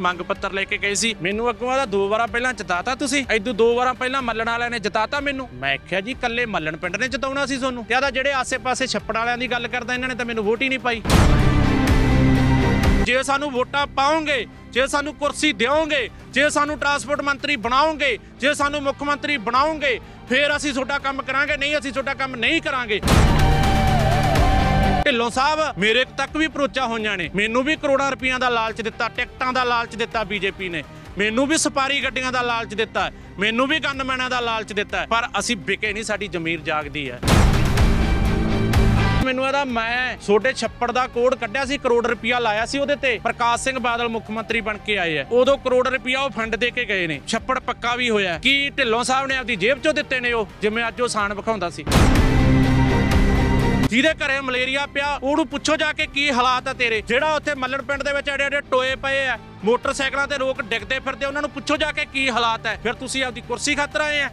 ਮੰਗ ਪੱਤਰ ਲੈ ਕੇ ਗਏ ਸੀ। ਮੈਨੂੰ ਅੱਗੋਂ ਆਦਾ ਦੋ ਵਾਰਾਂ ਪਹਿਲਾਂ ਜਿਤਾਤਾ ਤੁਸੀਂ। ਐਦੂ ਦੋ ਵਾਰਾਂ ਪਹਿਲਾਂ ਮੱਲਣ ਵਾਲਿਆਂ ਨੇ ਜਿਤਾਤਾ ਮੈਨੂੰ। ਮੈਂ ਕਿਹਾ ਜੀ ਕੱਲੇ ਮੱਲਣ ਪਿੰਡ ਨੇ ਜਿਤਾਉਣਾ ਸੀ ਤੁਹਾਨੂੰ। ਤੇ ਆਦਾ ਜਿਹੜੇ ਆਸੇ-ਪਾਸੇ ਛੱਪੜ ਵਾਲਿਆਂ ਦੀ ਗੱਲ ਕਰਦਾ, ਇਹਨਾਂ ਨੇ ਤਾਂ ਮੈਨੂੰ ਵੋਟ ਹੀ ਨਹੀਂ ਪਾਈ। ਜੇ ਸਾਨੂੰ ਵੋਟਾਂ ਪਾਓਗੇ, ਜੇ ਸਾਨੂੰ ਕੁਰਸੀ ਦਿਓਗੇ, ਜੇ ਸਾਨੂੰ ਟਰਾਂਸਪੋਰਟ ਮੰਤਰੀ ਬਣਾਓਗੇ, ਜੇ ਸਾਨੂੰ ਮੁੱਖ ਮੰਤਰੀ ਬਣਾਓਗੇ, ਫੇਰ ਅਸੀਂ ਤੁਹਾਡਾ ਕੰਮ ਕਰਾਂਗੇ, ਨਹੀਂ ਅਸੀਂ ਤੁਹਾਡਾ ਕੰਮ ਨਹੀਂ ਕਰਾਂਗੇ। ਢਿੱਲੋਂ ਸਾਹਿਬ, ਮੇਰੇ ਤੱਕ ਵੀ ਪਰੋਚਾ ਹੋਈਆਂ ਨੇ। ਮੈਨੂੰ ਵੀ ਕਰੋੜਾਂ ਰੁਪਈਆਂ ਦਾ ਲਾਲਚ ਦਿੱਤਾ, ਟਿਕਟਾਂ ਦਾ ਲਾਲਚ ਦਿੱਤਾ ਬੀਜੇਪੀ ਨੇ। ਮੈਨੂੰ ਵੀ ਸਪਾਰੀ ਗੱਡੀਆਂ ਦਾ ਲਾਲਚ ਦਿੱਤਾ, ਮੈਨੂੰ ਵੀ ਗਨਮੈਨਾਂ ਦਾ ਲਾਲਚ ਦਿੱਤਾ, ਪਰ ਅਸੀਂ ਵਿਕੇ ਨਹੀਂ, ਸਾਡੀ ਜ਼ਮੀਰ ਜਾਗਦੀ ਹੈ। ਮੈਨੂੰ ਆਦਾ ਮੈਂ ਛੋਟੇ ਛੱਪੜ ਦਾ ਕੋਡ ਕੱਢਿਆ ਸੀ, ਕਰੋੜ ਰੁਪਇਆ ਲਾਇਆ ਸੀ ਉਹਦੇ ਤੇ। ਪ੍ਰਕਾਸ਼ ਸਿੰਘ ਬਾਦਲ ਮੁੱਖ ਮੰਤਰੀ ਬਣ ਕੇ ਆਏ ਆ। ਉਦੋਂ ਕਰੋੜ ਰੁਪਇਆ ਉਹ ਫੰਡ ਦੇ ਕੇ ਗਏ ਨੇ। ਛੱਪੜ ਪੱਕਾ ਵੀ ਹੋਇਆ। ਕੀ ਢਿੱਲੋਂ ਸਾਹਿਬ ਨੇ ਆਪਦੀ ਜੇਬ ਚੋਂ ਦਿੱਤੇ ਨੇ ਉਹ, ਜਿਵੇਂ ਅੱਜ ਉਹ ਸਾਨ ਵਿਖਾਉਂਦਾ ਸੀ। ਜਿਹਦੇ ਘਰੇ ਮਲੇਰੀਆ ਪਿਆ, ਉਹਨੂੰ ਪੁੱਛੋ ਜਾ ਕੇ ਕੀ ਹਾਲਾਤ ਆ ਤੇਰੇ। ਜਿਹੜਾ ਉੱਥੇ ਮੱਲਣ ਪਿੰਡ ਦੇ ਵਿੱਚ ਐਡੇ ਐਡੇ ਟੋਏ ਪਏ ਆ, ਮੋਟਰਸਾਈਕਲਾਂ ਤੇ ਲੋਕ ਡਿੱਗਦੇ ਫਿਰਦੇ, ਉਹਨਾਂ ਨੂੰ ਪੁੱਛੋ ਜਾ ਕੇ ਕੀ ਹਾਲਾਤ ਹੈ ਫਿਰ ਤੁਸੀਂ ਆਪਦੀ ਕੁਰਸੀ ਖਾਤਰ ਆਏ ਆ।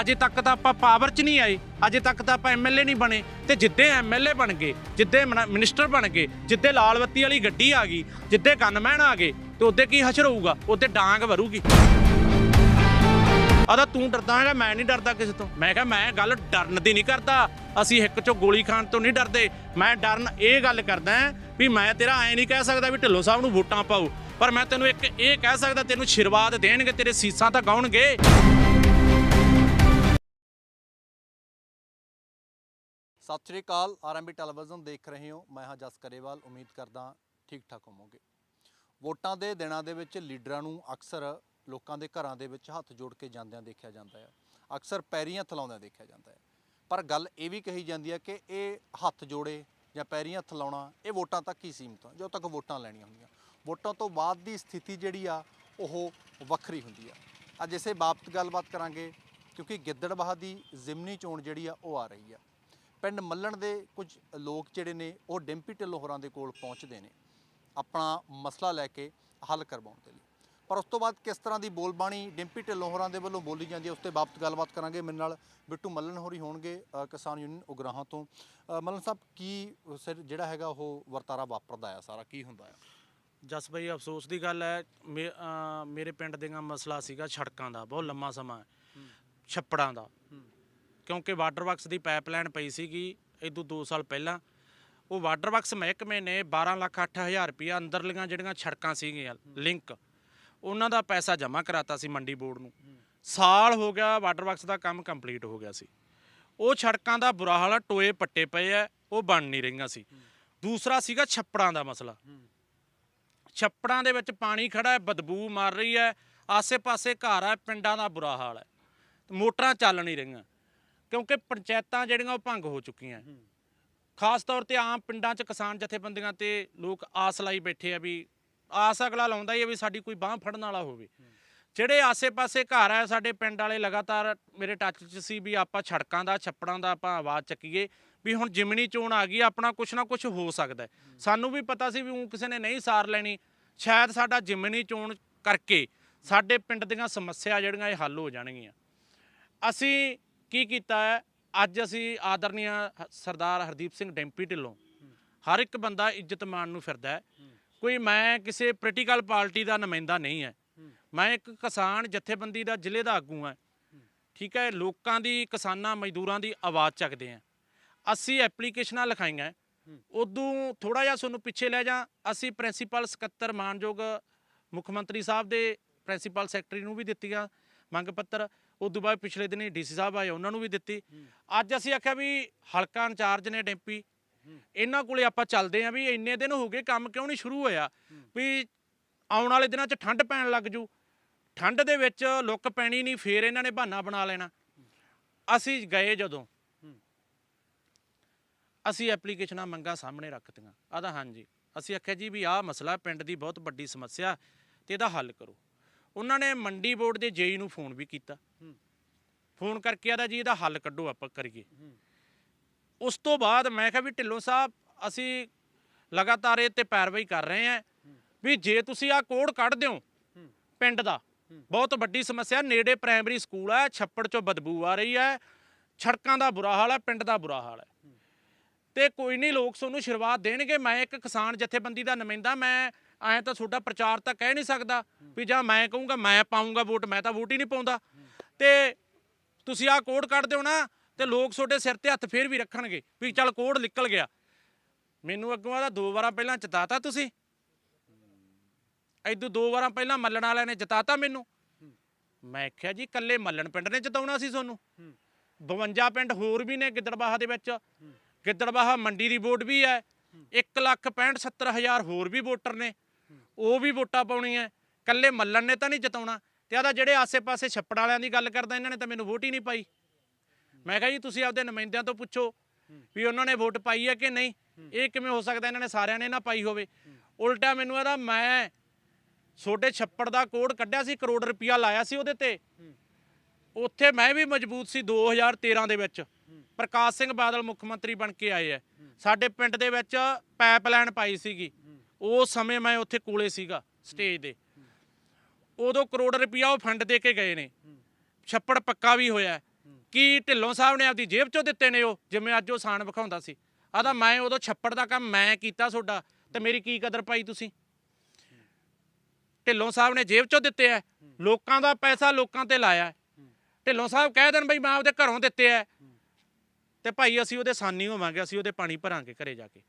ਅਜੇ ਤੱਕ ਤਾਂ ਆਪਾਂ ਪਾਵਰ 'ਚ ਨਹੀਂ ਆਏ, ਅਜੇ ਤੱਕ ਤਾਂ ਆਪਾਂ ਐਮਐਲਏ ਨਹੀਂ ਬਣੇ। ਤੇ ਜਿੱਦੇ ਐਮਐਲਏ ਬਣ ਗਏ, ਜਿੱਦੇ ਮਨ- ਮਿਨਿਸਟਰ ਬਣ ਗਏ, ਜਿੱਦੇ ਲਾਲ ਬੱਤੀ ਵਾਲੀ ਗੱਡੀ ਆ ਗਈ, ਜਿੱਦੇ ਗਨਮੈਨ ਆ ਗਏ, ਤੇ ਉਹਦੇ ਕੀ ਹਸ਼ਰ ਹੋਊਗਾ? ਉਹਦੇ ਡਾਂਗ ਵਰੂਗੀ। ਆਦਾ ਤੂੰ ਡਰਦਾ ਹੈਗਾ, ਮੈਂ ਨਹੀਂ ਡਰਦਾ ਕਿਸੇ ਤੋਂ। ਮੈਂ ਕਿਹਾ, ਮੈਂ ਗੱਲ ਡਰਨ ਦੀ ਨਹੀਂ ਕਰਦਾ। ਅਸੀਂ ਇੱਕ ਚੋਂ ਗੋਲੀ ਖਾਣ ਤੋਂ ਨਹੀਂ ਡਰਦੇ। ਮੈਂ ਡਰਨ ਇਹ ਗੱਲ ਕਰਦਾ ਵੀ ਮੈਂ ਤੇਰਾ ਐ ਨਹੀਂ ਕਹਿ ਸਕਦਾ ਵੀ ਢਿੱਲੋਂ ਸਾਹਿਬ ਨੂੰ ਵੋਟਾਂ ਪਾਉ ਪਰ ਮੈਂ ਤੈਨੂੰ ਇੱਕ ਇਹ ਕਹਿ ਸਕਦਾ, ਤੈਨੂੰ ਆਸ਼ੀਰਵਾਦ ਦੇਣਗੇ, ਤੇਰੇ ਸੀਸਾਂ ਤਾਂ ਗਾਉਣਗੇ। ਸਤਿ ਸ਼੍ਰੀ ਅਕਾਲ ਆਰਐਮਬੀ ਟੈਲੀਵਿਜ਼ਨ ਦੇਖ ਰਹੇ ਹੋ। ਮੈਂ ਹਾਂ ਜਸ ਕਰੇਵਾਲ ਉਮੀਦ ਕਰਦਾ ਠੀਕ ਠਾਕ ਹੋਵੋਗੇ। ਵੋਟਾਂ ਦੇ ਦਿਨਾਂ ਦੇ ਵਿੱਚ ਲੀਡਰਾਂ ਨੂੰ ਅਕਸਰ ਲੋਕਾਂ ਦੇ ਘਰਾਂ ਦੇ ਵਿੱਚ ਹੱਥ ਜੋੜ ਕੇ ਜਾਂਦਿਆਂ ਦੇਖਿਆ ਜਾਂਦਾ ਹੈ। ਅਕਸਰ ਪੈਰੀਆਂ ਥਲਾਉਂਦਿਆਂ ਦੇਖਿਆ ਜਾਂਦਾ ਹੈ। ਪਰ ਗੱਲ ਇਹ ਵੀ ਕਹੀ ਜਾਂਦੀ ਹੈ ਕਿ ਇਹ ਹੱਥ ਜੋੜੇ ਜਾਂ ਪੈਰੀਆਂ ਥਲਾਉਣਾ, ਇਹ ਵੋਟਾਂ ਤੱਕ ਹੀ ਸੀਮਤ ਹੈ ਜਦੋਂ ਤੱਕ ਵੋਟਾਂ ਲੈਣੀਆਂ ਹੁੰਦੀਆਂ। ਵੋਟਾਂ ਤੋਂ ਬਾਅਦ ਦੀ ਸਥਿਤੀ ਜਿਹੜੀ ਆ, ਉਹ ਵੱਖਰੀ ਹੁੰਦੀ ਆ। ਅੱਜ ਇਸੇ ਬਾਬਤ ਗੱਲਬਾਤ ਕਰਾਂਗੇ, ਕਿਉਂਕਿ ਗਿੱਦੜਬਾਹ ਦੀ ਜ਼ਿਮਨੀ ਚੋਣ ਜਿਹੜੀ ਆ, ਉਹ ਆ ਰਹੀ ਆ। ਪਿੰਡ ਮੱਲਣ ਦੇ ਕੁਝ ਲੋਕ ਜਿਹੜੇ ਨੇ, ਉਹ ਡਿੰਪੀ ਢਿੱਲੋਂ ਹੋਰਾਂ ਦੇ ਕੋਲ ਪਹੁੰਚਦੇ ਨੇ। ਆਪਣਾ ਮਸਲਾ ਲੈ ਕੇ ਹੱਲ ਕਰਵਾਉਣ ਦੇ ਲਈ। ਪਰ ਉਸ ਤੋਂ ਬਾਅਦ ਕਿਸ ਤਰ੍ਹਾਂ ਦੀ ਬੋਲਬਾਣੀ ਡਿੰਪੀ ਢਿੱਲੋਂ ਹੋਰਾਂ ਦੇ ਵੱਲੋਂ ਬੋਲੀ ਜਾਂਦੀ ਹੈ, ਉਸ ਤੇ ਬਾਬਤ ਗੱਲਬਾਤ ਕਰਾਂਗੇ। ਮੇਰੇ ਨਾਲ ਬਿੱਟੂ ਮੱਲਨ ਹੋਰੀ ਹੋਣਗੇ ਕਿਸਾਨ ਯੂਨੀਅਨ ਉਗਰਾਹਾਂ ਤੋਂ। ਮੱਲਨ ਸਾਹਿਬ, ਕੀ ਸਿਰ ਜਿਹੜਾ ਹੈਗਾ ਉਹ ਵਰਤਾਰਾ ਵਾਪਰਦਾ ਆ ਸਾਰਾ? ਕੀ ਹੁੰਦਾ ਆ? ਜਸ ਭਾਈ ਅਫਸੋਸ ਦੀ ਗੱਲ ਹੈ, ਮੇ- ਮੇਰੇ ਪਿੰਡ ਦੀਆਂ ਮਸਲਾ ਸੀਗਾ ਸੜਕਾਂ ਦਾ, ਬਹੁਤ ਲੰਮਾ ਸਮਾਂ ਛੱਪੜਾਂ ਦਾ। ਕਿਉਂਕਿ ਵਾਟਰ ਵਰਕਸ ਦੀ ਪਾਈਪਲਾਈਨ ਪਈ ਸੀਗੀ ਇਦੋਂ 2 ਸਾਲ ਪਹਿਲਾਂ। ਉਹ ਵਾਟਰ ਵਰਕਸ ਮਹਿਕਮੇ ਨੇ 12 ਲੱਖ 8000 ਰੁਪਇਆ ਅੰਦਰਲੀਆਂ ਜਿਹੜੀਆਂ ਸੜਕਾਂ ਸੀਗੀਆਂ, ਲਿੰਕ ਉਹਨਾਂ ਦਾ ਪੈਸਾ ਜਮ੍ਹਾਂ ਕਰਾਤਾ ਸੀ ਮੰਡੀ ਬੋਰਡ ਨੂੰ। ਸਾਲ ਹੋ ਗਿਆ, ਵਾਟਰ ਵਰਕਸ ਦਾ ਕੰਮ ਕੰਪਲੀਟ ਹੋ ਗਿਆ ਸੀ। ਉਹ ਸੜਕਾਂ ਦਾ ਬੁਰਾ ਹਾਲ ਟੋਏ ਪੱਟੇ ਪਏ ਆ, ਉਹ ਬਣ ਨਹੀਂ ਰਹੀਆਂ ਸੀ। ਦੂਸਰਾ ਸੀਗਾ ਛੱਪੜਾਂ ਦਾ ਮਸਲਾ। ਛੱਪੜਾਂ ਦੇ ਵਿੱਚ ਪਾਣੀ ਖੜਾ ਹੈ, ਬਦਬੂ ਮਾਰ ਰਹੀ ਹੈ, ਆਸੇ-ਪਾਸੇ ਘਰ ਹੈ ਪਿੰਡਾਂ ਦਾ ਬੁਰਾ ਹਾਲ ਹੈ। ਮੋਟਰਾਂ ਚੱਲ ਨਹੀਂ ਰਹੀਆਂ, ਕਿਉਂਕਿ ਪੰਚਾਇਤਾਂ ਜਿਹੜੀਆਂ ਉਹ ਭੰਗ ਹੋ ਚੁੱਕੀਆਂ। ਖਾਸ ਤੌਰ ਤੇ ਆਮ ਪਿੰਡਾਂ 'ਚ ਕਿਸਾਨ ਜਥੇਬੰਦੀਆਂ ਤੇ ਲੋਕ ਆਸ ਲਾਈ ਬੈਠੇ ਆ ਵੀ ਆਸ ਅਗਲਾ ਲਾਉਂਦਾ ਹੀ ਆ ਵੀ ਸਾਡੀ ਕੋਈ ਬਾਹ ਫੜਨ ਵਾਲਾ ਹੋਵੇ। ਜਿਹੜੇ ਆਸੇ-ਪਾਸੇ ਘਰ ਆ ਸਾਡੇ ਪਿੰਡ ਵਾਲੇ ਲਗਾਤਾਰ ਮੇਰੇ ਟੱਚ 'ਚ ਸੀ ਵੀ ਆਪਾਂ ਛੜਕਾਂ ਦਾ ਛੱਪੜਾਂ ਦਾ ਆਪਾਂ ਆਵਾਜ਼ ਚੱਕੀਏ ਵੀ ਹੁਣ ਜਿਮਣੀ ਚੋਣ ਆ ਗਈ ਆਪਣਾ ਕੁਛ ਨਾ ਕੁਛ ਹੋ ਸਕਦਾ। ਸਾਨੂੰ ਵੀ ਪਤਾ ਸੀ ਵੀ ਉਹ ਕਿਸੇ ਨੇ ਨਹੀਂ ਸਾਰ ਲੈਣੀ। ਸ਼ਾਇਦ ਸਾਡਾ ਜਿਮਣੀ ਚੋਣ ਕਰਕੇ ਸਾਡੇ ਪਿੰਡ ਦੀਆਂ ਸਮੱਸਿਆ ਜਿਹੜੀਆਂ ਇਹ ਹੱਲ ਹੋ ਜਾਣਗੀਆਂ। ਅਸੀਂ ਕੀ ਕੀਤਾ ਹੈ ਅੱਜ ਅਸੀਂ ਆਦਰਨੀय ਹ- ਸਰਦਾਰ ਹਰਦੀਪ ਸਿੰਘ ਡੈਂਪੀ ਢਿੱਲੋਂ ਹਰ ਇੱਕ ਬੰਦਾ ਇੱਜ਼ਤ ਮਾਣ ਨੂੰ ਫਿਰਦਾ ਹੈ। ਕੋਈ ਮੈਂ ਕਿਸੇ ਪੋਲੀਟੀਕਲ ਪਾਰਟੀ ਦਾ ਨੁਮਾਇੰਦਾ ਨਹੀਂ ਹੈ। ਮੈਂ ਇੱਕ ਕਿਸਾਨ ਜਥੇਬੰਦੀ ਦਾ ਜ਼ਿਲ੍ਹੇ ਦਾ ਆਗੂ ਹਾਂ। ਠੀਕ ਹੈ ਲੋਕਾਂ ਦੀ ਕਿਸਾਨਾਂ ਮਜ਼ਦੂਰਾਂ ਦੀ ਆਵਾਜ਼ ਚੱਕਦੇ ਹਾਂ ਅਸੀਂ ਐਪਲੀਕੇਸ਼ਨਾਂ ਲਿਖਾਈਆਂ ਉਦੋਂ ਥੋੜਾ ਜਿਹਾ ਤੁਹਾਨੂੰ ਪਿੱਛੇ ਲੈ ਜਾ। ਅਸੀਂ ਪ੍ਰਿੰਸੀਪਲ ਸਕੱਤਰ ਮਾਨਯੋਗ ਮੁੱਖ ਮੰਤਰੀ ਸਾਹਿਬ ਦੇ ਪ੍ਰਿੰਸੀਪਲ ਸੈਕਟਰੀ ਨੂੰ ਵੀ ਦਿੱਤੀਆਂ ਮੰਗ ਪੱਤਰ। ਉਦੋਂ ਬਾਅਦ ਪਿਛਲੇ ਦਿਨੀ ਡੀਸੀ ਸਾਹਿਬ ਆਏ ਉਹਨਾਂ ਨੂੰ ਵੀ ਦਿੱਤੀ। ਅੱਜ ਅਸੀਂ ਆਖਿਆ ਵੀ ਹਲਕਾ ਇੰਚਾਰਜ ਨੇ ਡੈਂਪੀ ਇਹਨਾਂ ਕੋਲੇ ਆਪਾਂ ਚੱਲਦੇ ਆਂ ਵੀ ਇੰਨੇ ਦਿਨ ਹੋ ਗਏ ਕੰਮ ਕਿਉਂ ਨਹੀਂ ਸ਼ੁਰੂ ਹੋਇਆ? ਵੀ ਆਉਣ ਵਾਲੇ ਦਿਨਾਂ 'ਚ ਠੰਡ ਪੈਣ ਲੱਗ ਜੂ। ਠੰਡ ਦੇ ਵਿੱਚ ਲੁੱਕ ਪੈਣੀ ਨਹੀਂ ਫੇਰ ਇਹਨਾਂ ਨੇ ਬਹਾਨਾ ਬਣਾ ਲੈਣਾ। ਅਸੀਂ ਗਏ ਜਦੋਂ। ਅਸੀਂ ਐਪਲੀਕੇਸ਼ਨਾਂ ਮੰਗਾ ਸਾਹਮਣੇ ਰੱਖਤੀਆਂ ਆਦਾ ਹਾਂਜੀ। ਅਸੀਂ ਆਖਿਆ ਜੀ ਵੀ ਆਹ ਮਸਲਾ ਪਿੰਡ ਦੀ ਬਹੁਤ ਵੱਡੀ ਸਮੱਸਿਆ ਤੇ ਇਹਦਾ ਹੱਲ ਕਰੋ। ਉਹਨਾਂ ਨੇ ਮੰਡੀ ਬੋਰਡ ਦੇ ਜੇਈ ਨੂੰ ਫੋਨ ਵੀ ਕੀਤਾ। ਫੋਨ ਕਰਕੇ ਆਦਾ ਜੀ ਇਹਦਾ ਹੱਲ ਕੱਢੋ ਆਪਾਂ ਕਰੀਏ। ਉਸ ਤੋਂ ਬਾਅਦ ਮੈਂ ਕਿਹਾ ਵੀ ਢਿੱਲੋਂ ਸਾਹਿਬ, ਅਸੀਂ ਲਗਾਤਾਰ ਇਹ ਤੇ ਪੈਰਵਾਈ ਕਰ ਰਹੇ ਆਂ ਵੀ ਜੇ ਤੁਸੀਂ ਆ ਕੋਡ ਕੱਢ ਦਿਓ ਪਿੰਡ ਦਾ, ਬਹੁਤ ਵੱਡੀ ਸਮੱਸਿਆ, ਨੇੜੇ ਪ੍ਰਾਇਮਰੀ ਸਕੂਲ ਹੈ ਛੱਪੜ ਚੋਂ ਬਦਬੂ ਆ ਰਹੀ ਹੈ ਸੜਕਾਂ ਦਾ ਬੁਰਾ ਹਾਲ ਹੈ ਪਿੰਡ ਦਾ ਬੁਰਾ ਹਾਲ ਹੈ ਤੇ ਕੋਈ ਨਹੀਂ, ਲੋਕ ਤੁਹਾਨੂੰ ਸ਼ੁਰੂਆਤ ਦੇਣਗੇ, ਮੈਂ ਇੱਕ ਕਿਸਾਨ ਜਥੇਬੰਦੀ ਦਾ ਨੁਮਾਇੰਦਾ, ਮੈਂ ਐਂ ਤਾਂ ਤੁਹਾਡਾ ਪ੍ਰਚਾਰ ਤਾਂ ਕਹਿ ਨਹੀਂ ਸਕਦਾ ਵੀ ਜਾਂ ਮੈਂ ਕਹੂੰਗਾ, ਮੈਂ ਪਾਉਂਗਾ ਵੋਟ, ਮੈਂ ਤਾਂ ਵੋਟ ਹੀ ਨਹੀਂ ਪਾਉਂਦਾ। ਤੇ ਤੁਸੀਂ ਆਹ ਕੋਡ ਕੱਢ ਦਿਓ ਨਾ ਤੇ ਲੋਕ ਤੁਹਾਡੇ ਸਿਰ ਤੇ ਹੱਥ ਫੇਰ ਵੀ ਰੱਖਣਗੇ ਵੀ ਚੱਲ ਕੋਡ ਨਿਕਲ ਗਿਆ। ਮੈਨੂੰ ਅੱਗੋਂ ਆਦਾ ਦੋ ਵਾਰਾਂ ਪਹਿਲਾਂ ਜਿਤਾਤਾ ਤੁਸੀਂ? ਐਦੂ ਦੋ ਵਾਰਾਂ ਪਹਿਲਾਂ ਮੱਲਣ ਵਾਲਿਆਂ ਨੇ ਜਿਤਾਤਾ ਮੈਨੂੰ। ਮੈਂ ਕਿਹਾ ਜੀ ਕੱਲੇ ਮੱਲਣ ਪਿੰਡ ਨੇ ਜਿਤਾਉਣਾ ਸੀ ਤੁਹਾਨੂੰ। 52 ਪਿੰਡ ਹੋਰ ਵੀ ਨੇ ਗਿੱਦੜਬਾਹਾ ਦੇ ਵਿੱਚ। ਗਿੱਦੜਬਾਹਾ ਮੰਡੀ ਦੀ ਵੋਟ ਵੀ ਹੈ। 1 ਲੱਖ 65 70 ਹਜ਼ਾਰ ਹੋਰ ਵੀ ਵੋਟਰ ਨੇ। ਉਹ ਵੀ ਵੋਟਾਂ ਪਾਉਣੀਆਂ। ਕੱਲੇ ਮੱਲਣ ਨੇ ਤਾਂ ਨਹੀਂ ਜਿਤਾਉਣਾ ਤੇ ਆਦਾ ਜਿਹੜੇ ਆਸੇ-ਪਾਸੇ ਛੱਪੜ ਵਾਲਿਆਂ ਦੀ ਗੱਲ ਕਰਦਾ, ਇਹਨਾਂ ਨੇ ਤਾਂ ਮੈਨੂੰ ਵੋਟ ਹੀ ਨਹੀਂ ਪਾਈ। ਮੈਂ ਕਿਹਾ ਜੀ, ਤੁਸੀਂ ਆਪਦੇ ਨੁਮਾਇੰਦਿਆਂ ਤੋਂ ਪੁੱਛੋ ਵੀ ਉਹਨਾਂ ਨੇ ਵੋਟ ਪਾਈ ਹੈ ਕਿ ਨਹੀਂ? ਇਹ ਕਿਵੇਂ ਹੋ ਸਕਦਾ ਇਹਨਾਂ ਨੇ ਸਾਰਿਆਂ ਨੇ ਨਾ ਪਾਈ ਹੋਵੇ? ਉਲਟਾ ਮੈਨੂੰ ਇਹਦਾ ਮੈਂ ਛੋਟੇ ਛੱਪੜ ਦਾ ਕੋਡ ਕੱਢਿਆ ਸੀ, ਕਰੋੜ ਰੁਪਇਆ ਲਾਇਆ ਸੀ ਉਹਦੇ ਤੇ। ਉੱਥੇ ਮੈਂ ਵੀ ਮਜ਼ਬੂਤ ਸੀ 2013 ਦੇ ਵਿੱਚ। ਪ੍ਰਕਾਸ਼ ਸਿੰਘ ਬਾਦਲ ਮੁੱਖ ਮੰਤਰੀ ਬਣ ਕੇ ਆਏ ਐ ਸਾਡੇ ਪਿੰਡ ਦੇ ਵਿੱਚ ਪਾਈਪਲਾਈਨ ਪਾਈ ਸੀਗੀ। ਉਸ ਸਮੇਂ ਮੈਂ ਉੱਥੇ ਕੋਲੇ ਸੀਗਾ, ਸਟੇਜ ਦੇ। ਉਦੋਂ ਕਰੋੜ ਰੁਪਇਆ ਉਹ ਫੰਡ ਦੇ ਕੇ ਗਏ ਨੇ। ਛੱਪੜ ਪੱਕਾ ਵੀ ਹੋਇਆ। ਕੀ ਢਿੱਲੋਂ ਸਾਹਿਬ ਨੇ ਆਪਦੀ ਜੇਬ ਚੋਂ ਦਿੱਤੇ ਨੇ ਉਹ, ਜਿਵੇਂ ਅੱਜ ਉਹ ਸਾਨ ਵਿਖਾਉਂਦਾ ਸੀ? ਆਦਾ ਮੈਂ ਉਦੋਂ ਛੱਪੜ ਦਾ ਕੰਮ ਮੈਂ ਕੀਤਾ ਤੁਹਾਡਾ ਤੇ ਮੇਰੀ ਕੀ ਕਦਰ ਪਾਈ ਤੁਸੀਂ? ਢਿੱਲੋਂ ਸਾਹਿਬ ਨੇ ਜੇਬ ਚੋਂ ਦਿੱਤੇ ਐ, ਲੋਕਾਂ ਦਾ ਪੈਸਾ ਲੋਕਾਂ ਤੇ ਲਾਇਆ ਢਿੱਲੋਂ ਸਾਹਿਬ ਕਹਿ ਦੇਣ ਬਈ ਮੈਂ ਆਪਦੇ ਘਰੋਂ ਦਿੱਤੇ ਐ। ਤੇ ਭਾਈ ਅਸੀਂ ਉਹਦੇ ਸਾਨੀ ਹੋਵਾਂਗੇ, ਅਸੀਂ ਉਹਦੇ ਪਾਣੀ ਭਰਾਂਗੇ ਘਰੇ ਜਾ ਕੇ।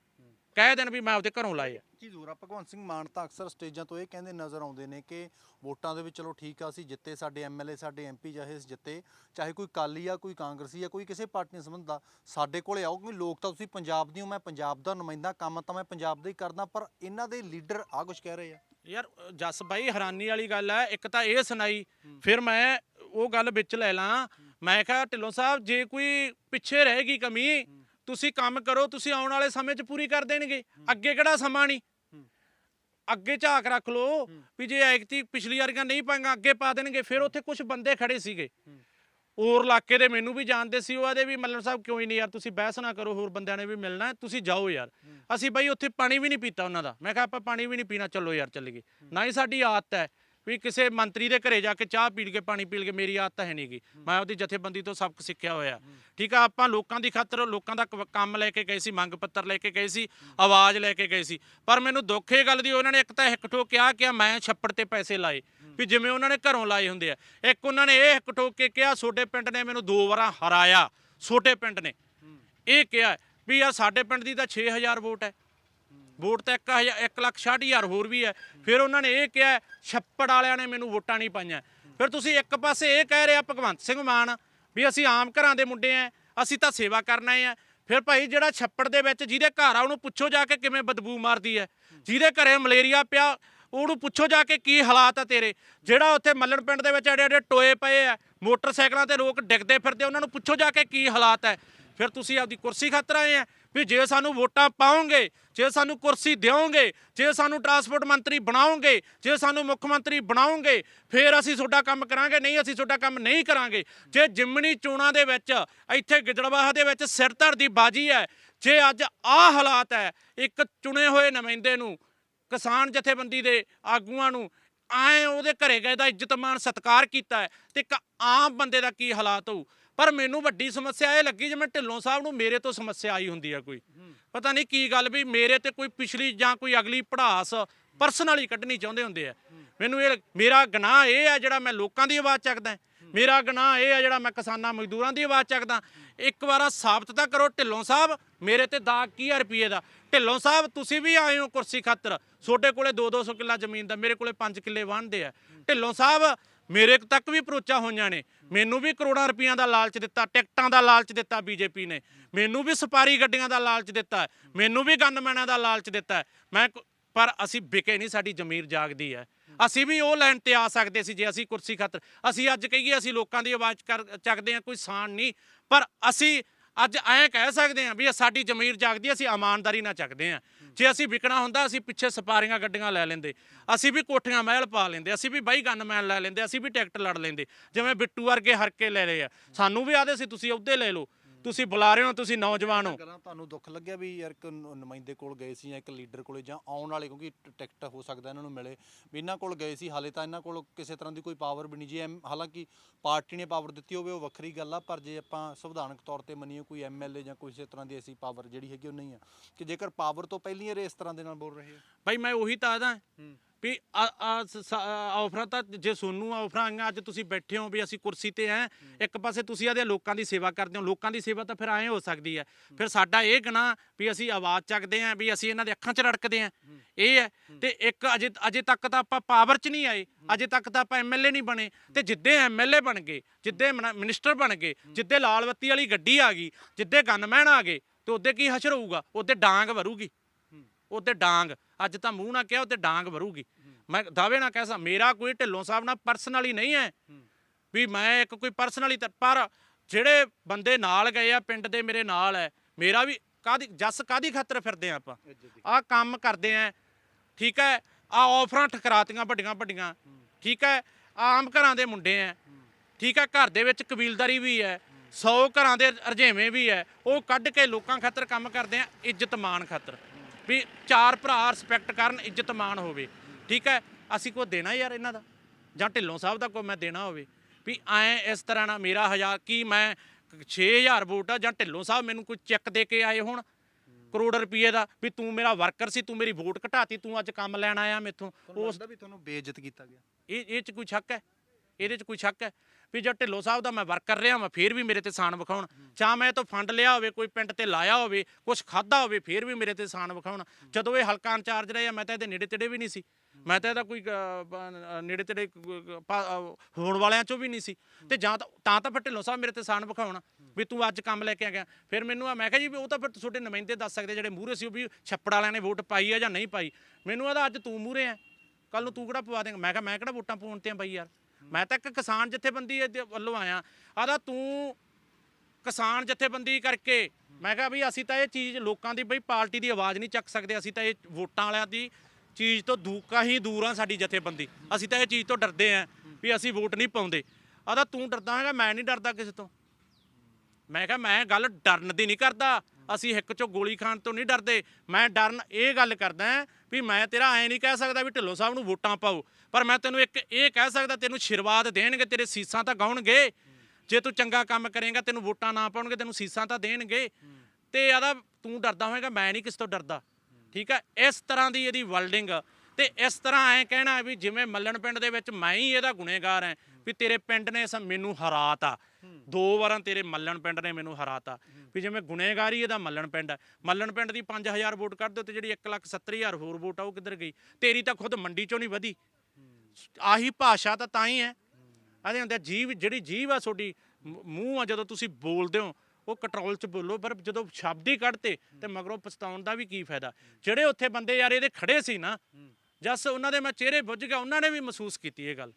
ਕਹਿ ਦੇਣ ਵੀ ਮੈਂ ਆਪਦੇ ਘਰੋਂ ਲਾਏ ਆ। ਕੀ ਜ਼ੋਰ ਆ? ਭਗਵੰਤ ਸਿੰਘ ਮਾਨ ਤਾਂ ਅਕਸਰ ਸਟੇਜਾਂ ਤੋਂ ਇਹ ਕਹਿੰਦੇ ਨਜ਼ਰ ਆਉਂਦੇ ਨੇ ਕਿ ਵੋਟਾਂ ਦੇ ਵਿੱਚ ਚਲੋ ਠੀਕ ਆ ਅਸੀਂ ਜਿੱਤੇ ਸਾਡੇ ਐਮਐਲਏ ਸਾਡੇ ਐਮਪੀ ਚਾਹੇ ਜਿੱਤੇ ਚਾਹੇ ਕੋਈ ਕਾਲੀ ਆ ਕੋਈ ਕਾਂਗਰਸੀ ਆ ਕੋਈ ਕਿਸੇ ਪਾਰਟੀ ਨਾਲ ਸੰਬੰਧ ਦਾ ਸਾਡੇ ਕੋਲੇ ਆਓ ਕਿਉਂਕਿ ਲੋਕ ਤਾਂ ਤੁਸੀਂ ਪੰਜਾਬ ਦੀ ਹੋ ਮੈਂ ਪੰਜਾਬ ਦਾ ਨੁਮਾਇੰਦਾ ਕੰਮ ਤਾਂ ਮੈਂ ਪੰਜਾਬ ਦਾ ਹੀ ਕਰਦਾ ਪਰ ਇਹਨਾਂ ਦੇ ਲੀਡਰ ਆ ਕੁਝ ਕਹਿ ਰਹੇ ਆ। ਯਾਰ ਜਸ ਬਾਈ ਹੈਰਾਨੀ ਵਾਲੀ ਗੱਲ ਹੈ ਇੱਕ ਤਾਂ ਇਹ ਸੁਣਾਈ ਫਿਰ ਮੈਂ ਉਹ ਗੱਲ ਵਿੱਚ ਲੈ ਲਾਂ ਮੈਂ ਕਿਹਾ ਢਿੱਲੋਂ ਸਾਹਿਬ ਜੇ ਕੋਈ ਪਿੱਛੇ ਰਹੇਗੀ ਕਮੀ ਤੁਸੀਂ ਕੰਮ ਕਰੋ ਤੁਸੀਂ ਆਉਣ ਵਾਲੇ ਸਮੇਂ 'ਚ ਪੂਰੀ ਕਰ ਦੇਣਗੇ। ਅੱਗੇ ਕਿਹੜਾ ਸਮਾਂ ਨਹੀਂ? ਅੱਗੇ ਝਾਕ ਰੱਖ ਲੋ ਵੀ ਜੇ ਐਕਤੀ ਪਿਛਲੀ ਵਾਰੀਆਂ ਨਹੀਂ ਪਾਏਗਾ ਅੱਗੇ ਪਾ ਦੇਣਗੇ ਫਿਰ ਉੱਥੇ ਕੁਝ ਬੰਦੇ ਖੜੇ ਸੀਗੇ। ਹੋਰ ਇਲਾਕੇ ਦੇ ਮੈਨੂੰ ਵੀ ਜਾਣਦੇ ਸੀ ਉਹ ਆਦੇ ਵੀ ਮੱਲਣ ਸਾਹਿਬ ਕਿਉਂ ਹੀ ਨਹੀਂ ਯਾਰ ਤੁਸੀਂ ਬਹਿਸ ਨਾ ਕਰੋ ਹੋਰ ਬੰਦਿਆਂ ਨੇ ਵੀ ਮਿਲਣਾ ਤੁਸੀਂ ਜਾਓ ਯਾਰ। ਅਸੀਂ ਬਈ ਉੱਥੇ ਪਾਣੀ ਵੀ ਨਹੀਂ ਪੀਤਾ ਉਹਨਾਂ ਦਾ। ਮੈਂ ਕਿਹਾ ਆਪਾਂ ਪਾਣੀ ਵੀ ਨਹੀਂ ਪੀਣਾ ਚੱਲੋ ਯਾਰ ਚੱਲੀਏ। ਨਾ ਹੀ ਸਾਡੀ ਆਦਤ ਹੈ ਵੀ ਕਿਸੇ ਮੰਤਰੀ ਦੇ ਘਰੇ ਜਾ ਕੇ ਚਾਹ ਪੀ ਕੇ ਪਾਣੀ ਪੀ ਕੇ ਮੇਰੀ ਆਦਤ ਹੈ ਨਹੀਂਗੀ ਮੈਂ ਉਹਦੀ ਜਥੇਬੰਦੀ ਤੋਂ ਸਬਕ ਸਿੱਖਿਆ ਹੋਇਆ। ਠੀਕ ਆ ਆਪਾਂ ਲੋਕਾਂ ਦੀ ਖਾਤਰ ਲੋਕਾਂ ਦਾ ਕੰਮ ਲੈ ਕੇ ਗਏ ਸੀ ਮੰਗ ਪੱਤਰ ਲੈ ਕੇ ਗਏ ਸੀ ਆਵਾਜ਼ ਲੈ ਕੇ ਗਏ ਸੀ। ਪਰ ਮੈਨੂੰ ਦੁੱਖ ਇਹ ਗੱਲ ਦੀ ਉਹਨਾਂ ਨੇ ਇੱਕ ਤਾਂ ਹਿੱਕ ਠੋਕ ਕਿਹਾ ਕਿ ਮੈਂ ਛੱਪੜ ਤੇ ਪੈਸੇ ਲਾਏ ਵੀ ਜਿਵੇਂ ਉਹਨਾਂ ਨੇ ਘਰੋਂ ਲਾਏ ਹੁੰਦੇ ਆ। ਇੱਕ ਉਹਨਾਂ ਨੇ ਇਹ ਹਿੱਕ ਠੋਕ ਕੇ ਕਿਹਾ ਛੋਟੇ ਪਿੰਡ ਨੇ ਮੈਨੂੰ ਦੋ ਵਾਰਾਂ ਹਰਾਇਆ ਛੋਟੇ ਪਿੰਡ ਨੇ। ਇਹ ਕਿਹਾ ਵੀ ਆ ਸਾਡੇ ਪਿੰਡ ਦੀ ਤਾਂ 6000 ਵੋਟ ਹੈ। ਵੋਟ ਤਾਂ 1000 1 ਲੱਖ 60000 ਹੋਰ ਵੀ ਹੈ। ਫਿਰ ਉਹਨਾਂ ਨੇ ਇਹ ਕਿਹਾ, ਛੱਪੜ ਵਾਲਿਆਂ ਨੇ ਮੈਨੂੰ ਵੋਟਾਂ ਨਹੀਂ ਪਾਈਆਂ। ਫਿਰ ਤੁਸੀਂ ਇੱਕ ਪਾਸੇ ਇਹ ਕਹਿ ਰਿਹਾ ਭਗਵੰਤ ਸਿੰਘ ਮਾਨ ਵੀ ਅਸੀਂ ਆਮ ਘਰਾਂ ਦੇ ਮੁੰਡੇ ਆ, ਅਸੀਂ ਤਾਂ ਸੇਵਾ ਕਰਨਾ ਹੈ ਫਿਰ ਭਾਈ ਜਿਹੜਾ ਛੱਪੜ ਦੇ ਵਿੱਚ ਜਿਹਦੇ ਘਰ ਆ, ਉਹਨੂੰ ਪੁੱਛੋ ਜਾ ਕੇ ਕਿਵੇਂ ਬਦਬੂ ਮਾਰਦੀ ਹੈ। ਜਿਹਦੇ ਘਰੇ ਮਲੇਰੀਆ ਪਿਆ, ਉਹਨੂੰ ਪੁੱਛੋ ਜਾ ਕੇ ਕੀ ਹਾਲਾਤ ਆ ਤੇਰੇ। ਜਿਹੜਾ ਉੱਥੇ ਮੱਲਣ ਪਿੰਡ ਦੇ ਵਿੱਚ ਐਡੇ ਐਡੇ ਟੋਏ ਪਏ ਆ, ਮੋਟਰਸਾਈਕਲਾਂ ਤੇ ਲੋਕ ਡਿੱਗਦੇ ਫਿਰਦੇ, ਉਹਨਾਂ ਨੂੰ ਪੁੱਛੋ ਜਾ ਕੇ ਕੀ ਹਾਲਾਤ ਹੈ। ਫਿਰ ਤੁਸੀਂ ਆਪਦੀ ਕੁਰਸੀ ਖਾਤਰ ਆਏ ਆ ਵੀ ਜੇ ਸਾਨੂੰ ਵੋਟਾਂ ਪਾਓਗੇ, ਜੇ ਸਾਨੂੰ ਕੁਰਸੀ ਦਿਓਗੇ, ਜੇ ਸਾਨੂੰ ਟਰਾਂਸਪੋਰਟ ਮੰਤਰੀ ਬਣਾਓਗੇ, ਜੇ ਸਾਨੂੰ ਮੁੱਖ ਮੰਤਰੀ ਬਣਾਓਗੇ, ਫਿਰ ਅਸੀਂ ਤੁਹਾਡਾ ਕੰਮ ਕਰਾਂਗੇ, ਨਹੀਂ ਅਸੀਂ ਤੁਹਾਡਾ ਕੰਮ ਨਹੀਂ ਕਰਾਂਗੇ। ਜੇ ਜਿਮਣੀ ਚੋਣਾਂ ਦੇ ਵਿੱਚ, ਇੱਥੇ ਗਿੱਦੜਬਾਹਾ ਦੇ ਵਿੱਚ ਸਿਰ ਧਰ ਦੀ ਬਾਜੀ ਹੈ, ਜੇ ਅੱਜ ਆਹ ਹਾਲਾਤ ਹੈ, ਇੱਕ ਚੁਣੇ ਹੋਏ ਨੁਮਾਇੰਦੇ ਨੂੰ, ਕਿਸਾਨ ਜਥੇਬੰਦੀ ਦੇ ਆਗੂਆਂ ਨੂੰ, ਐ ਉਹਦੇ ਘਰੇ ਗਏ ਦਾ ਇੱਜ਼ਤ ਮਾਨ ਸਤਿਕਾਰ ਕੀਤਾ ਹੈ, ਤੇ ਇੱਕ ਆਮ ਬੰਦੇ ਦਾ ਕੀ ਹਾਲਾਤ ਹੋਊ? ਪਰ ਮੈਨੂੰ ਵੱਡੀ ਸਮੱਸਿਆ ਇਹ ਲੱਗੀ ਜਿਵੇਂ ਢਿੱਲੋਂ ਸਾਹਿਬ ਨੂੰ ਮੇਰੇ ਤੋਂ ਸਮੱਸਿਆ ਆਈ ਹੁੰਦੀ ਆ ਕੋਈ। ਪਤਾ ਨਹੀਂ ਕੀ ਗੱਲ ਵੀ ਮੇਰੇ ਤੇ ਕੋਈ ਪਿਛਲੀ ਜਾਂ ਕੋਈ ਅਗਲੀ ਪੜਾਸ ਪਰਸਨਲੀ ਕੱਢਣੀ ਚਾਹੁੰਦੇ ਹੁੰਦੇ ਆ। ਮੈਨੂੰ ਇਹ ਮੇਰਾ ਗੁਨਾਹ ਇਹ ਹੈ ਜਿਹੜਾ ਮੈਂ ਲੋਕਾਂ ਦੀ ਆਵਾਜ਼ ਚੱਕਦਾ। ਮੇਰਾ ਗੁਨਾਹ ਇਹ ਹੈ ਜਿਹੜਾ ਮੈਂ ਕਿਸਾਨਾਂ ਮਜ਼ਦੂਰਾਂ ਦੀ ਆਵਾਜ਼ ਚੱਕਦਾ। ਇੱਕ ਵਾਰਾ ਸਾਬਤ ਤਾਂ ਕਰੋ ਢਿੱਲੋਂ ਸਾਹਿਬ ਮੇਰੇ ਤੇ ਦਾਗ ਕੀ ਹੈ ਰੁਪਏ ਦਾ? ਢਿੱਲੋਂ ਸਾਹਿਬ ਤੁਸੀਂ ਵੀ ਆਏ ਹੋ ਕੁਰਸੀ ਖਾਤਰ। ਤੁਹਾਡੇ ਕੋਲੇ 2-200 ਕਿੱਲਾ ਜ਼ਮੀਨ ਦਾ ਮੇਰੇ ਕੋਲੇ 5 ਕਿੱਲੇ ਵਾਹਣਦੇ ਆ। ਢਿੱਲੋਂ ਸਾਹਿਬ ਮੇਰੇ ਤੱਕ ਵੀ ਪਰੋਚਾ ਹੋਈਆਂ ਨੇ। ਮੈਨੂੰ ਵੀ ਕਰੋੜਾਂ ਰੁਪਈਆਂ ਦਾ ਲਾਲਚ ਦਿੱਤਾ, ਟਿਕਟਾਂ ਦਾ ਲਾਲਚ ਦਿੱਤਾ ਬੀਜੇਪੀ ਨੇ। ਮੈਨੂੰ ਵੀ ਸਪਾਰੀ ਗੱਡੀਆਂ ਦਾ ਲਾਲਚ ਦਿੱਤਾ, ਮੈਨੂੰ ਵੀ ਗਨਮੈਨਾਂ ਦਾ ਲਾਲਚ ਦਿੱਤਾ। ਮੈਂ ਪਰ ਅਸੀਂ ਵਿਕੇ ਨਹੀਂ, ਸਾਡੀ ਜ਼ਮੀਰ ਜਾਗਦੀ ਹੈ। ਅਸੀਂ ਵੀ ਉਹ ਲਾਈਨ ਤੇ ਆ ਸਕਦੇ ਸੀ ਜੇ ਅਸੀਂ ਕੁਰਸੀ ਖਾਤਰ। ਅਸੀਂ ਅੱਜ ਕਹੀਏ, ਅਸੀਂ ਲੋਕਾਂ ਦੀ ਆਵਾਜ਼ ਕਰ ਚੱਕਦੇ ਹਾਂ, ਕੋਈ ਸਾਨ ਨਹੀਂ। ਪਰ ਅਸੀਂ ਅੱਜ ਐਂ ਕਹਿ ਸਕਦੇ ਹਾਂ ਵੀ ਸਾਡੀ ਜ਼ਮੀਰ ਜਾਗਦੀ ਅਸੀਂ ਇਮਾਨਦਾਰੀ ਨਾਲ ਚੱਕਦੇ ਹਾਂ। ਜੇ ਅਸੀਂ ਵਿਕਣਾ ਹੁੰਦਾ, ਅਸੀਂ ਪਿੱਛੇ ਸਪਾਰੀਆਂ ਗੱਡੀਆਂ ਲੈ ਲੈਂਦੇ। ਅਸੀਂ ਵੀ ਕੋਠੀਆਂ ਮਹਿਲ ਪਾ ਲੈਂਦੇ, ਅਸੀਂ ਵੀ ਬਾਈ ਗਨਮੈਨ ਲੈ ਲੈਂਦੇ, ਅਸੀਂ ਵੀ ਟਿਕਟ ਲੜ ਲੈਂਦੇ। ਜਿਵੇਂ ਬਿੱਟੂ ਵਰਗੇ ਹਰਕੇ ਲੈ ਲਏ ਆ। ਸਾਨੂੰ ਵੀ ਆਦੇ ਸੀ, ਤੁਸੀਂ ਉਹਦੇ ਲੈ ਲਓ। ਤੁਸੀਂ ਬੁਲਾ ਰਹੇ ਹੋ ਤੁਸੀਂ ਨੌਜਵਾਨ ਹੋ। ਕਰਾਂ ਤੁਹਾਨੂੰ ਦੁੱਖ ਲੱਗਿਆ ਵੀ ਯਾਰ ਇੱਕ ਨੁਮਾਇੰਦੇ ਕੋਲ ਗਏ ਸੀ ਜਾਂ ਇੱਕ ਲੀਡਰ ਕੋਲੇ ਜਾਂ ਆਉਣ ਵਾਲੇ ਕਿਉਂਕਿ ਟਿਕਟ ਹੋ ਸਕਦਾ ਇਹਨਾਂ ਨੂੰ ਮਿਲੇ। ਵੀ ਇਹਨਾਂ ਕੋਲ ਗਏ ਸੀ ਹਾਲੇ ਤਾਂ ਇਹਨਾਂ ਕੋਲ ਕਿਸੇ ਤਰ੍ਹਾਂ ਦੀ ਕੋਈ ਪਾਵਰ ਵੀ ਨਹੀਂ। ਜੀ ਹਾਲਾਂਕਿ ਪਾਰਟੀ ਨੇ ਪਾਵਰ ਦਿੱਤੀ ਹੋਵੇ ਉਹ ਵੱਖਰੀ ਗੱਲ ਆ ਪਰ ਜੇ ਆਪਾਂ ਸੰਵਿਧਾਨਕ ਤੌਰ ਤੇ ਮੰਨੀਏ ਕੋਈ ਐਮਐਲਏ ਜਾਂ ਕਿਸੇ ਤਰ੍ਹਾਂ ਦੀ ਐਸੀ ਪਾਵਰ ਜਿਹੜੀ ਹੈਗੀ ਉਹ ਨਹੀਂ ਆ। ਕਿ ਜੇਕਰ ਪਾਵਰ ਤੋਂ ਪਹਿਲੀਆਂ ਇਸ ਤਰ੍ਹਾਂ ਦੇ ਨਾਲ ਬੋਲ ਰਹੇ ਆ। ਭਾਈ ਮੈਂ ਉਹੀ ਤਾਂ ਆਦਾ ਹੂੰ। ਵੀ ਆਫਰਾਂ ਤਾਂ ਜੇ ਸੋਨੂੰ ਆਫਰਾਂ ਆਈਆਂ ਅੱਜ ਤੁਸੀਂ ਬੈਠੇ ਹੋ ਵੀ ਅਸੀਂ ਕੁਰਸੀ ਤੇ ਐ ਇੱਕ ਪਾਸੇ ਤੁਸੀਂ ਆਦੇ ਲੋਕਾਂ ਦੀ ਸੇਵਾ ਕਰਦੇ ਹੋ ਲੋਕਾਂ ਦੀ ਸੇਵਾ ਤਾਂ ਫਿਰ ਐਂ ਹੋ ਸਕਦੀ ਹੈ ਫਿਰ ਸਾਡਾ ਇਹ ਗਨਾ ਵੀ ਅਸੀਂ ਆਵਾਜ਼ ਚੱਕਦੇ ਆਂ ਵੀ ਅਸੀਂ ਇਹਨਾਂ ਦੇ ਅੱਖਾਂ 'ਚ ਰੜਕਦੇ ਆਂ ਇਹ ਹੈ ਤੇ ਇੱਕ ਅਜੇ ਅਜੇ ਤੱਕ ਤਾਂ ਆਪਾਂ ਪਾਵਰ 'ਚ ਨਹੀਂ ਆਏ ਅਜੇ ਤੱਕ ਤਾਂ ਆਪਾਂ ਐਮਐਲਏ ਨਹੀਂ ਬਣੇ। ਤੇ ਜਿੱਦੇ ਐਮਐਲਏ ਬਣ ਗਏ ਜਿੱਦੇ ਮਨ- ਮਿਨਿਸਟਰ ਬਣ ਗਏ ਜਿੱਦੇ ਲਾਲ ਬੱਤੀ ਵਾਲੀ ਗੱਡੀ ਆ ਗਈ ਜਿੱਦੇ ਗਨਮੈਨ ਆ ਗਏ ਤੇ ਉਹਦੇ ਕੀ ਹਸ਼ਰ ਹੋਊਗਾ? ਉਹਦੇ ਡਾਂਗ ਵਰੂਗੀ। ਉਹਤੇ ਡਾਂਗ। ਅੱਜ ਤਾਂ ਮੂੰਹ ਨਾ ਕਿਹਾ ਉਹਤੇ ਡਾਂਗ ਵਰੂਗੀ ਮੈਂ ਦਾਅਵੇ ਨਾ ਕਹਿ ਮੇਰਾ ਕੋਈ ਢਿੱਲੋਂ ਸਾਹਿਬ ਨਾਲ ਪਰਸਨਲੀ ਨਹੀਂ ਹੈ। ਵੀ ਮੈਂ ਇੱਕ ਕੋਈ ਪਰਸਨਲੀ ਪਰ ਜਿਹੜੇ ਬੰਦੇ ਨਾਲ ਗਏ ਆ ਪਿੰਡ ਦੇ ਮੇਰੇ ਨਾਲ ਹੈ ਮੇਰਾ ਵੀ ਕਾਦੀ ਜੱਸ ਕਾਦੀ ਖਾਤਰ ਫਿਰਦੇ ਆ ਆਪਾਂ? ਆ ਕੰਮ ਕਰਦੇ ਆ ਠੀਕ ਹੈ? ਆ ਆਫਰਾਂ ਠਕਰਾਤੀਆਂ ਵੱਡੀਆਂ ਵੱਡੀਆਂ। ਠੀਕ ਹੈ? ਆਮ ਘਰਾਂ ਦੇ ਮੁੰਡੇ ਆ। ਠੀਕ ਹੈ? ਘਰ ਦੇ ਵਿੱਚ ਕਬੀਲਦਾਰੀ ਵੀ ਹੈ 100 ਘਰਾਂ ਦੇ ਰਜੇਵੇਂ ਵੀ ਹੈ। ਉਹ ਕੱਢ ਕੇ ਲੋਕਾਂ ਖਾਤਰ ਕੰਮ ਕਰਦੇ ਆ ਇੱਜ਼ਤ ਮਾਣ ਖਾਤਰ। ਵੀ ਚਾਰ ਭਰਾ ਰਿਸਪੈਕਟ ਕਰਨ ਇੱਜ਼ਤ ਮਾਣ ਹੋਵੇ। ਠੀਕ ਹੈ? ਅਸੀਂ ਕੋ ਦੇਣਾ ਯਾਰ ਇਹਨਾਂ ਦਾ? ਜਾਂ ਢਿੱਲੋਂ ਸਾਹਿਬ ਦਾ ਕੋ ਮੈਂ ਦੇਣਾ ਹੋਵੇ? ਵੀ ਐ ਇਸ ਤਰ੍ਹਾਂ ਨਾਲ ਮੇਰਾ ਹਜ਼ਾਰ ਕੀ ਮੈਂ 6000 ਵੋਟ ਆ ਜਾਂ ਢਿੱਲੋਂ ਸਾਹਿਬ ਮੈਨੂੰ ਕੋਈ ਚੈੱਕ ਦੇ ਕੇ ਆਏ ਹੁਣ? ਕਰੋੜ ਰੁਪਏ ਦਾ ਵੀ ਤੂੰ ਮੇਰਾ ਵਰਕਰ ਸੀ ਤੂੰ ਮੇਰੀ ਵੋਟ ਘਟਾਤੀ ਤੂੰ ਅੱਜ ਕੰਮ ਲੈਣ ਆਇਆ ਮੇਥੋਂ। ਉਸ ਲੱਗਦਾ ਵੀ ਤੁਹਾਨੂੰ ਬੇਇੱਜ਼ਤ ਕੀਤਾ ਗਿਆ? ਇਹ ਇਹ ਚ ਕੋਈ ਸ਼ੱਕ ਹੈ? ਇਹਦੇ ਚ ਕੋਈ ਸ਼ੱਕ ਹੈ? ਵੀ ਜੇ ਢਿੱਲੋਂ ਸਾਹਿਬ ਦਾ ਮੈਂ ਵਰਕ ਕਰ ਰਿਹਾ ਮੈਂ ਫੇਰ ਵੀ ਮੇਰੇ ਤੇ ਸਾਨ ਵਿਖਾਉਣ। ਜਾਂ ਮੈਂ ਇਹ ਤੋਂ ਫੰਡ ਲਿਆ ਹੋਵੇ, ਕੋਈ ਪਿੰਡ ਤੇ ਲਾਇਆ ਹੋਵੇ ਕੁਝ ਖਾਦਾ ਹੋਵੇ, ਫੇਰ ਵੀ ਮੇਰੇ ਤੇ ਸਾਨ ਵਿਖਾਉਣ। ਜਦੋਂ ਇਹ ਹਲਕਾ ਇੰਚਾਰਜ ਰਿਹਾ ਮੈਂ ਤਾਂ ਇਹਦੇ ਨੇੜੇ ਤੇੜੇ ਵੀ ਨਹੀਂ ਸੀ। ਮੈਂ ਤਾਂ ਇਹਦਾ ਕੋਈ ਨੇੜੇ ਤੇੜੇ ਹੋਣ ਵਾਲਿਆਂ ਚੋਂ ਵੀ ਨਹੀਂ ਸੀ। ਤੇ ਜਾਂ ਤਾਂ ਤਾਂ ਫਿਰ ਢਿੱਲੋਂ ਸਾਹਿਬ ਮੇਰੇ ਤੇ ਸਾਨ ਵਿਖਾਉਣ ਵੀ ਤੂੰ ਅੱਜ ਕੰਮ ਲੈ ਕੇ ਆ ਗਿਆ। ਫਿਰ ਮੈਨੂੰ ਆ, ਮੈਂ ਕਿਹਾ ਜੀ, ਵੀ ਉਹ ਤਾਂ ਫਿਰ ਤੁਹਾਡੇ ਨੁਮਾਇੰਦੇ ਦੱਸ ਸਕਦੇ, ਜਿਹੜੇ ਮੂਹਰੇ ਸੀ ਉਹ ਵੀ ਛੱਪੜ ਵਾਲਿਆਂ ਨੇ ਵੋਟ ਪਾਈ ਆ ਜਾਂ ਨਹੀਂ ਪਾਈ। ਮੈਨੂੰ ਆਦਾ ਅੱਜ ਤੂੰ ਮੂਹਰੇ ਆ। ਕੱਲ ਨੂੰ ਤੂੰ ਕਿਹੜਾ ਪਵਾ ਦੇਂਗਾ? ਮੈਂ ਕਿਹਾ, ਮੈਂ ਕਿਹੜਾ ਵੋਟਾਂ ਪਾਉਣ ਤੇ ਆ ਬਾਈ ਯਾਰ? ਮੈਂ ਤਾਂ ਇੱਕ ਕਿਸਾਨ ਜਥੇਬੰਦੀ ਦੇ ਵੱਲੋਂ ਆਇਆ। ਆਦਾ ਤੂੰ ਕਿਸਾਨ ਜਥੇਬੰਦੀ ਕਰਕੇ ਮੈਂ ਕਿਹਾ ਵੀ ਅਸੀਂ ਤਾਂ ਇਹ ਚੀਜ਼ ਲੋਕਾਂ ਦੀ ਬਈ ਪਾਰਟੀ ਦੀ ਆਵਾਜ਼ ਨਹੀਂ ਚੱਕ ਸਕਦੇ, ਅਸੀਂ ਤਾਂ ਇਹ ਵੋਟਾਂ ਵਾਲਿਆਂ ਦੀ ਚੀਜ਼ ਤੋਂ ਦੂਕਾ ਹੀ ਦੂਰ ਆ ਸਾਡੀ ਜਥੇਬੰਦੀ। ਅਸੀਂ ਤਾਂ ਇਹ ਚੀਜ਼ ਤੋਂ ਡਰਦੇ ਆਂ ਵੀ ਅਸੀਂ ਵੋਟ ਨਹੀਂ ਪਾਉਂਦੇ। ਆਦਾ ਤੂੰ ਡਰਦਾ ਹੈਗਾ, ਮੈਂ ਨਹੀਂ ਡਰਦਾ ਕਿਸੇ ਤੋਂ। ਮੈਂ ਕਿਹਾ ਮੈਂ ਗੱਲ ਡਰਨ ਦੀ ਨਹੀਂ ਕਰਦਾ, ਅਸੀਂ ਇੱਕ ਚੋਂ ਗੋਲੀ ਖਾਣ ਤੋਂ ਨਹੀਂ ਡਰਦੇ। ਮੈਂ ਡਰਨ ਇਹ ਗੱਲ ਕਰਦਾ ਵੀ ਮੈਂ ਤੇਰਾ ਐ ਨਹੀਂ ਕਹਿ ਸਕਦਾ ਵੀ ਢਿੱਲੋਂ ਸਾਹਿਬ ਨੂੰ ਵੋਟਾਂ ਪਾਓ। ਪਰ ਮੈਂ ਤੈਨੂੰ ਇੱਕ ਇਹ ਕਹਿ ਸਕਦਾ, ਤੈਨੂੰ ਆਸ਼ੀਰਵਾਦ ਦੇਣਗੇ, ਤੇਰੇ ਸੀਸਾਂ ਤਾਂ ਗਾਉਣਗੇ। ਜੇ ਤੂੰ ਚੰਗਾ ਕੰਮ ਕਰੇਗਾ, ਤੈਨੂੰ ਵੋਟਾਂ ਨਾ ਪਾਉਣਗੇ, ਤੈਨੂੰ ਸੀਸਾਂ ਤਾਂ ਦੇਣਗੇ। ਤੇ ਆਦਾ ਤੂੰ ਡਰਦਾ ਹੋਏਗਾ, ਮੈਂ ਨਹੀਂ ਕਿਸ ਤੋਂ ਡਰਦਾ। ਠੀਕ ਆ? ਇਸ ਤਰ੍ਹਾਂ ਦੀ ਇਹਦੀ ਵਰਲਡਿੰਗ ਤੇ ਇਸ ਤਰ੍ਹਾਂ ਐ ਕਹਿਣਾ ਵੀ ਜਿਵੇਂ ਮੱਲਣ ਪਿੰਡ ਦੇ ਵਿੱਚ ਮੈਂ ਹੀ ਇਹਦਾ ਗੁਨੇਗਾਰ ਐ, ਵੀ ਤੇਰੇ ਪਿੰਡ ਨੇ ਮੈਨੂੰ ਹਰਾਤਾ। ਦੋ ਵਾਰਾਂ ਤੇਰੇ ਮੱਲਣ ਪਿੰਡ ਨੇ ਮੈਨੂੰ ਹਰਾਤਾ। ਵੀ ਜਿਵੇਂ ਗੁਨੇਗਾਰ ਹੀ ਇਹਦਾ ਮੱਲਣ ਪਿੰਡ ਹੈ। ਮੱਲਣ ਪਿੰਡ ਦੀ 5000 ਵੋਟ ਕੱਢ ਦਿਓ ਤੇ ਜਿਹੜੀ 170000 ਹੋਰ ਵੋਟ ਆ, ਉਹ ਕਿੱਧਰ ਗਈ? ਤੇਰੀ ਤਾਂ ਖੁਦ ਮੰਡੀ ਚੋਂ ਨਹੀਂ ਵਧੀ। ਆਹੀ ਭਾਸ਼ਾ ਤਾਂ ਤਾਂ ਹੀ ਹੈ। ਆਦੇ ਹੁੰਦੇ ਜੀਵ, ਜਿਹੜੀ ਜੀਵ ਆ ਤੁਹਾਡੀ ਮੂੰਹ ਆ ਜਦੋਂ ਤੁਸੀਂ ਬੋਲਦੇ ਹੋ, ਉਹ ਕੰਟਰੋਲ 'ਚ ਬੋਲੋ, ਪਰ ਜਦੋਂ ਸ਼ਬਦ ਹੀ ਕੱਢਤੇ, ਤੇ ਮਗਰੋਂ ਪਛਤਾਉਣ ਦਾ ਵੀ ਕੀ ਫਾਇਦਾ। ਜਿਹੜੇ ਉੱਥੇ ਬੰਦੇ ਯਾਰ ਇਹਦੇ ਖੜੇ ਸੀ ਨਾ, ਜਸ ਉਹਨਾਂ ਦੇ ਮੈਂ ਚਿਹਰੇ ਬੁੱਝ ਗਿਆ, ਉਹਨਾਂ ਨੇ ਵੀ ਮਹਿਸੂਸ ਕੀਤੀ ਇਹ ਗੱਲ।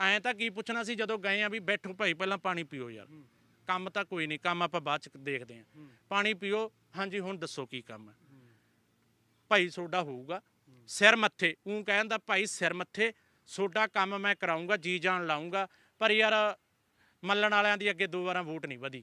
ਐਂ ਤਾਂ ਕੀ ਪੁੱਛਣਾ ਸੀ ਜਦੋਂ ਗਏ ਆ ਵੀ ਬੈਠੋ ਭਾਈ, ਪਹਿਲਾਂ ਪਾਣੀ ਪੀਓ ਯਾਰ। ਕੰਮ ਤਾਂ ਕੋਈ ਨਹੀਂ, ਕੰਮ ਆਪਾਂ ਬਾਅਦ ਚ ਦੇਖਦੇ ਆਂ। ਪਾਣੀ ਪੀਓ, ਹਾਂਜੀ, ਹੁਣ ਦੱਸੋ ਕੀ ਕੰਮ ਹੈ ਭਾਈ ਤੁਹਾਡਾ ਹੋਊਗਾ, ਸਿਰ ਮੱਥੇ ਉਹ ਕਹਿੰਦਾ ਭਾਈ ਸਿਰ ਮੱਥੇ ਸੋਡਾ ਕੰਮ ਮੈਂ ਕਰਾਉਂਗਾ ਜੀ ਜਾਨ ਲਾਉਂਗਾ ਪਰ ਯਾਰ ਮੱਲਣ ਵਾਲਿਆਂ ਦੀ ਅੱਗੇ ਦੋ ਵਾਰਾਂ ਵੋਟ ਨਹੀਂ ਵਧੀ।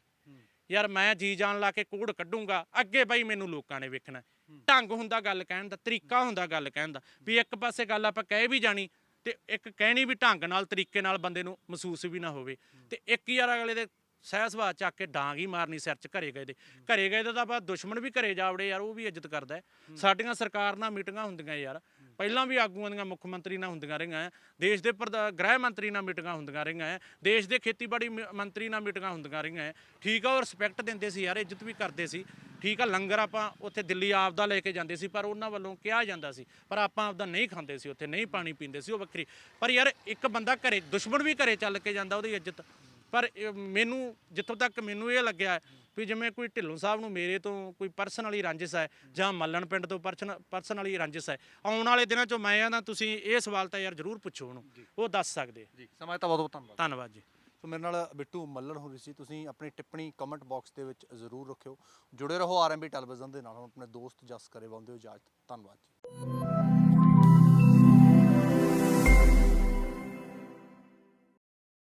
ਯਾਰ ਮੈਂ ਜੀ ਜਾਨ ਲਾ ਕੇ ਕੋੜ ਕੱਢੂੰਗਾ ਅੱਗੇ ਬਾਈ ਮੈਨੂੰ ਲੋਕਾਂ ਨੇ ਵੇਖਣਾ। ਢੰਗ ਹੁੰਦਾ ਗੱਲ ਕਹਿਣ ਦਾ ਤਰੀਕਾ ਹੁੰਦਾ ਗੱਲ ਕਹਿਣ ਦਾ ਵੀ ਇੱਕ ਪਾਸੇ ਗੱਲ ਆਪਾਂ ਕਹਿ ਵੀ ਜਾਣੀ ਤੇ ਇੱਕ ਕਹਿਣੀ ਵੀ ਢੰਗ ਨਾਲ ਤਰੀਕੇ ਨਾਲ ਬੰਦੇ ਨੂੰ ਮਹਿਸੂਸ ਵੀ ਨਾ ਹੋਵੇ। ਤੇ ਇੱਕ ਯਾਰ ਅਗਲੇ ਦੇ ਸਹਿ ਸੁਭਾਅ ਚੱਕ ਕੇ ਡਾਂਗ ਹੀ ਮਾਰਨੀ ਸਿਰ 'ਚ ਘਰੇ ਗਏ ਦੇ। ਘਰੇ ਗਏ ਦਾ ਤਾਂ ਆਪਾਂ ਦੁਸ਼ਮਣ ਵੀ ਘਰੇ ਜਾਵੜੇ ਯਾਰ ਉਹ ਵੀ ਇੱਜ਼ਤ ਕਰਦਾ। ਸਾਡੀਆਂ ਸਰਕਾਰ ਨਾਲ ਮੀਟਿੰਗਾਂ ਹੁੰਦੀਆਂ ਯਾਰ ਪਹਿਲਾਂ ਵੀ ਆਗੂਆਂ ਦੀਆਂ ਮੁੱਖ ਮੰਤਰੀ ਨਾਲ ਹੁੰਦੀਆਂ ਰਹੀਆਂ ਹੈ। ਦੇਸ਼ ਦੇ ਪ੍ਰਧਾ- ਗ੍ਰਹਿ ਮੰਤਰੀ ਨਾਲ ਮੀਟਿੰਗਾਂ ਹੁੰਦੀਆਂ ਰਹੀਆਂ ਹੈ। ਦੇਸ਼ ਦੇ ਖੇਤੀਬਾੜੀ ਮ- ਮੰਤਰੀ ਨਾਲ ਮੀਟਿੰਗਾਂ ਹੁੰਦੀਆਂ ਰਹੀਆਂ ਹੈ। ਠੀਕ ਆ, ਉਹ ਰਿਸਪੈਕਟ ਦਿੰਦੇ ਸੀ ਯਾਰ, ਇੱਜ਼ਤ ਵੀ ਕਰਦੇ ਸੀ ਠੀਕ ਆ, ਲੰਗਰ ਆਪਾਂ ਉੱਥੇ ਦਿੱਲੀ ਆਪਦਾ ਲੈ ਕੇ ਜਾਂਦੇ ਸੀ, ਪਰ ਉਹਨਾਂ ਵੱਲੋਂ ਕਿਹਾ ਜਾਂਦਾ ਸੀ, ਪਰ ਆਪਾਂ ਆਪਦਾ ਨਹੀਂ ਖਾਂਦੇ ਸੀ ਉੱਥੇ, ਨਹੀਂ ਪਾਣੀ ਪੀਂਦੇ ਸੀ, ਉਹ ਵੱਖਰੀ ਪਰ ਯਾਰ, ਇੱਕ ਬੰਦਾ ਘਰੇ, ਦੁਸ਼ਮਣ ਵੀ ਘਰੇ ਚੱਲ ਕੇ ਜਾਂਦਾ, ਉਹਦੀ ਇੱਜ਼ਤ ਪਰ ਮੈਨੂੰ, ਜਿੱਥੋਂ ਤੱਕ ਮੈਨੂੰ ਇਹ ਲੱਗਿਆ ਵੀ ਜਿਵੇਂ ਕੋਈ ਢਿੱਲੋਂ ਸਾਹਿਬ ਨੂੰ ਮੇਰੇ ਤੋਂ ਕੋਈ ਪਰਸਨਲੀ ਰੰਜਿਸ਼ ਹੈ ਜਾਂ ਮੱਲਣ ਪਿੰਡ ਤੋਂ ਪਰਸਨਲੀ ਰੰਜਿਸ਼ ਹੈ। ਆਉਣ ਵਾਲੇ ਦਿਨਾਂ 'ਚ ਮੈਂ ਆਂਦਾ ਤੁਸੀਂ ਇਹ ਸਵਾਲ ਤਾਂ ਯਾਰ ਜ਼ਰੂਰ ਪੁੱਛੋ ਉਹਨੂੰ ਉਹ ਦੱਸ ਸਕਦੇ ਆ। ਜੀ ਸਮਾਂ ਤਾਂ ਬਹੁਤ ਬਹੁਤ ਧੰਨਵਾਦ। ਧੰਨਵਾਦ ਜੀ। ਸੋ ਮੇਰੇ ਨਾਲ ਬਿੱਟੂ ਮੱਲਣ ਹੋ ਰਹੀ ਸੀ ਤੁਸੀਂ ਆਪਣੀ ਟਿੱਪਣੀ ਕਮੈਂਟ ਬਾਕਸ ਦੇ ਵਿੱਚ ਜ਼ਰੂਰ ਰੱਖਿਓ। ਜੁੜੇ ਰਹੋ ਆਰਐਮਬੀ ਟੈਲੀਵਿਜ਼ਨ ਦੇ ਨਾਲ ਹੁਣ ਆਪਣੇ ਦੋਸਤ ਜਸ ਕਰੇ ਬੰਦੇ ਹੋ ਇਜਾਜ਼ਤ ਧੰਨਵਾਦ ਜੀ।